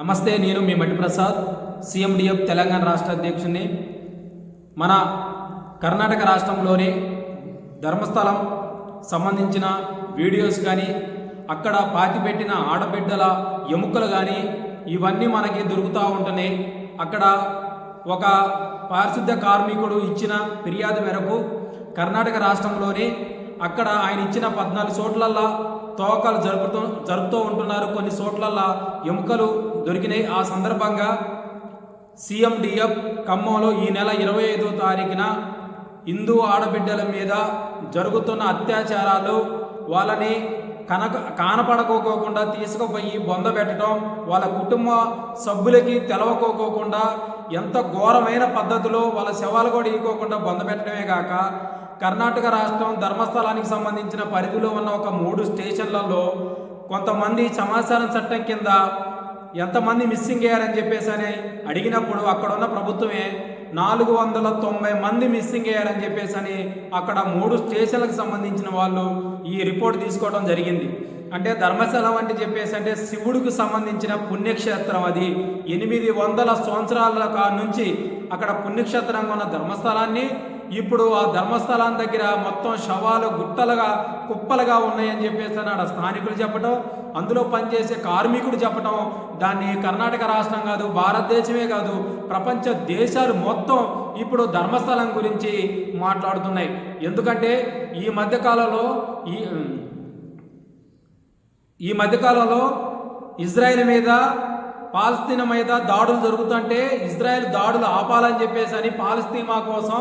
నమస్తే నేను మీ మట్టి ప్రసాద్ సిఎండిఎఫ్ తెలంగాణ రాష్ట్ర అధ్యక్షుడిని మన కర్ణాటక రాష్ట్రంలోని ధర్మస్థలం సంబంధించిన వీడియోస్ కానీ అక్కడ పాతిపెట్టిన ఆడబిడ్డల ఎముకలు కానీ ఇవన్నీ మనకి దొరుకుతూ ఉంటున్నాయి అక్కడ ఒక పారిశుద్ధ కార్మికుడు ఇచ్చిన ఫిర్యాదు మేరకు కర్ణాటక రాష్ట్రంలోని అక్కడ ఆయన ఇచ్చిన పద్నాలుగు చోట్లల్లా తోకలు జరుపుతూ జరుపుతూ ఉంటున్నారు. కొన్ని చోట్లల్లా ఎముకలు దొరికినాయి. ఆ సందర్భంగా సీఎండిఎఫ్ ఖమ్మంలో ఈ నెల ఇరవై ఐదో తారీఖున హిందూ ఆడబిడ్డల మీద జరుగుతున్న అత్యాచారాలు వాళ్ళని కనక కానపడకోకోకుండా తీసుకుపోయి బొంద పెట్టడం వాళ్ళ కుటుంబ సభ్యులకి తెలవకోకోకుండా ఎంత ఘోరమైన పద్ధతిలో వాళ్ళ శవాలు కూడా ఇవ్వకోకుండా బొంద పెట్టడమే కాక కర్ణాటక రాష్ట్రం ధర్మస్థలానికి సంబంధించిన పరిధిలో ఉన్న ఒక మూడు స్టేషన్లలో కొంతమంది సమాచారం చట్టం కింద ఎంతమంది మిస్సింగ్ అయ్యారని చెప్పేసి అని అడిగినప్పుడు అక్కడున్న ప్రభుత్వమే నాలుగు వందల తొంభై మంది మిస్సింగ్ అయ్యారని చెప్పేసి అని అక్కడ మూడు స్టేషన్లకు సంబంధించిన వాళ్ళు ఈ రిపోర్ట్ తీసుకోవడం జరిగింది. అంటే ధర్మశాల అంటే చెప్పేసి అంటే శివుడికి సంబంధించిన పుణ్యక్షేత్రం అది. ఎనిమిది వందల సంవత్సరాల నుంచి అక్కడ పుణ్యక్షేత్రంగా ఉన్న ధర్మస్థలాన్ని ఇప్పుడు ఆ ధర్మస్థలం దగ్గర మొత్తం శవాలు గుట్టలుగా కుప్పలుగా ఉన్నాయని చెప్పేసి అన్నాడు స్థానికులు చెప్పడం అందులో పనిచేసే కార్మికుడు చెప్పటం దాన్ని కర్ణాటక రాష్ట్రం కాదు భారతదేశమే కాదు ప్రపంచ దేశాలు మొత్తం ఇప్పుడు ధర్మస్థలం గురించి మాట్లాడుతున్నాయి. ఎందుకంటే ఈ మధ్యకాలంలో ఈ ఈ మధ్యకాలంలో ఇజ్రాయెల్ మీద పాలస్తీనా మీద దాడులు జరుగుతుంటే ఇజ్రాయెల్ దాడులు ఆపాలని చెప్పేసి అని పాలస్తీనా కోసం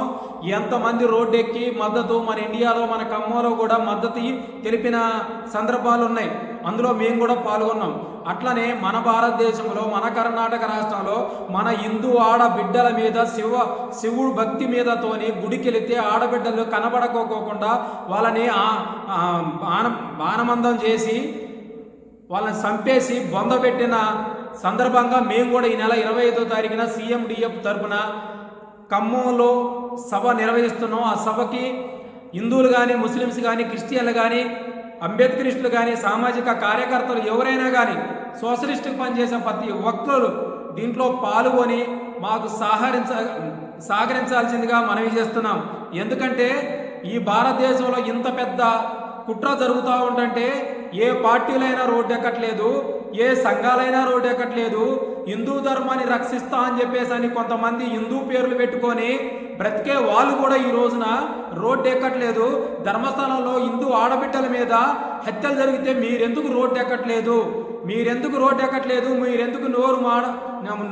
ఎంతమంది రోడ్డు ఎక్కి మద్దతు మన ఇండియాలో మన ఖమ్మంలో కూడా మద్దతు తెలిపిన సందర్భాలు ఉన్నాయి. అందులో మేము కూడా పాల్గొన్నాం. అట్లనే మన భారతదేశంలో మన కర్ణాటక రాష్ట్రంలో మన హిందూ ఆడబిడ్డల మీద శివ శివుడు భక్తి మీదతోని గుడికెళితే ఆడబిడ్డలు కనబడకోకుండా వాళ్ళని బాణ బాణమందం చేసి వాళ్ళని చంపేసి బొందబెట్టిన సందర్భంగా మేము కూడా ఈ నెల ఇరవై ఐదో తారీఖున సీఎండిఎఫ్ తరపున ఖమ్మంలో సభ నిర్వహిస్తున్నాం. ఆ సభకి హిందువులు కానీ ముస్లిమ్స్ కానీ క్రిస్టియన్లు కానీ అంబేద్కరిస్టులు కానీ సామాజిక కార్యకర్తలు ఎవరైనా కానీ సోషలిస్టుకు పనిచేసే ప్రతి ఒక్కరు దీంట్లో పాల్గొని మాకు సహకరించ సహకరించాల్సిందిగా మనవి చేస్తున్నాం. ఎందుకంటే ఈ భారతదేశంలో ఇంత పెద్ద కుట్ర జరుగుతూ ఉంటే ఏ పార్టీలైనా రోడ్డు ఎక్కట్లేదు ఏ సంఘాలైనా రోడ్డు ఎక్కట్లేదు హిందూ ధర్మాన్ని రక్షిస్తా అని చెప్పేసి అని కొంతమంది హిందూ పేర్లు పెట్టుకొని బ్రతికే వాళ్ళు కూడా ఈ రోజున రోడ్డు ఎక్కట్లేదు. ధర్మస్థలంలో హిందూ ఆడబిడ్డల మీద హత్యలు జరిగితే మీరెందుకు రోడ్డు ఎక్కట్లేదు? మీరెందుకు రోడ్డు ఎక్కట్లేదు? మీరెందుకు నోరు మాడ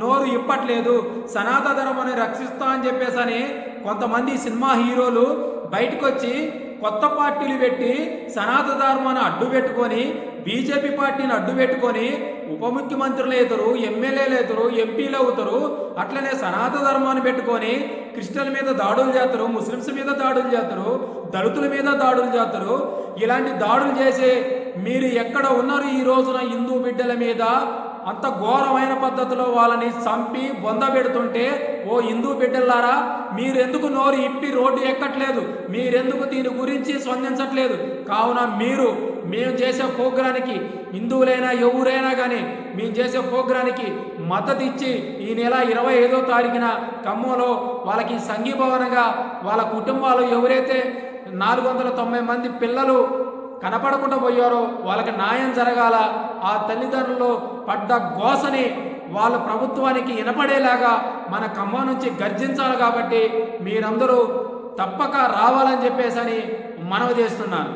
నోరు ఇప్పట్లేదు? సనాతన ధర్మాన్ని రక్షిస్తా అని చెప్పేసి అని కొంతమంది సినిమా హీరోలు బయటకు వచ్చి కొత్త పార్టీలు పెట్టి సనాతన ధర్మాన్ని అడ్డు పెట్టుకొని బీజేపీ పార్టీని అడ్డు పెట్టుకొని ఉప ముఖ్యమంత్రులు అవుతారు ఎమ్మెల్యేలు అవుతారు ఎంపీలు అవుతారు. అట్లనే సనాతన ధర్మాన్ని పెట్టుకొని క్రిస్టియన్ మీద దాడులు చేస్తారు ముస్లిమ్స్ మీద దాడులు చేస్తారు దళితుల మీద దాడులు చేస్తారు. ఇలాంటి దాడులు చేసే మీరు ఎక్కడ ఉన్నారు ఈ రోజున హిందూ బిడ్డల మీద? అంత ఘోరమైన పద్ధతిలో వాళ్ళని చంపి బొంద పెడుతుంటే ఓ హిందూ బిడ్డలారా మీరెందుకు నోరు ఇప్పి రోడ్డు ఎక్కట్లేదు? మీరెందుకు దీని గురించి స్పందించట్లేదు? కావున మీరు మేము చేసే ప్రోగ్రానికి హిందువులైనా ఎవరైనా కానీ మేము చేసే ప్రోగ్రానికి మద్దతు ఇచ్చి ఈ నెల ఇరవై ఐదో తారీఖున ఖమ్మంలో వాళ్ళకి సంఘీభవనంగా వాళ్ళ కుటుంబాలు ఎవరైతే నాలుగు వందల తొంభై మంది పిల్లలు కనపడకుండా పోయారో వాళ్ళకి న్యాయం జరగాల ఆ తల్లిదండ్రులు పడ్డ గోసని వాళ్ళ ప్రభుత్వానికి వినపడేలాగా మన ఖమ్మం నుంచి గర్జించాలి కాబట్టి మీరందరూ తప్పక రావాలని చెప్పేసి అని మనవి చేస్తున్నాను.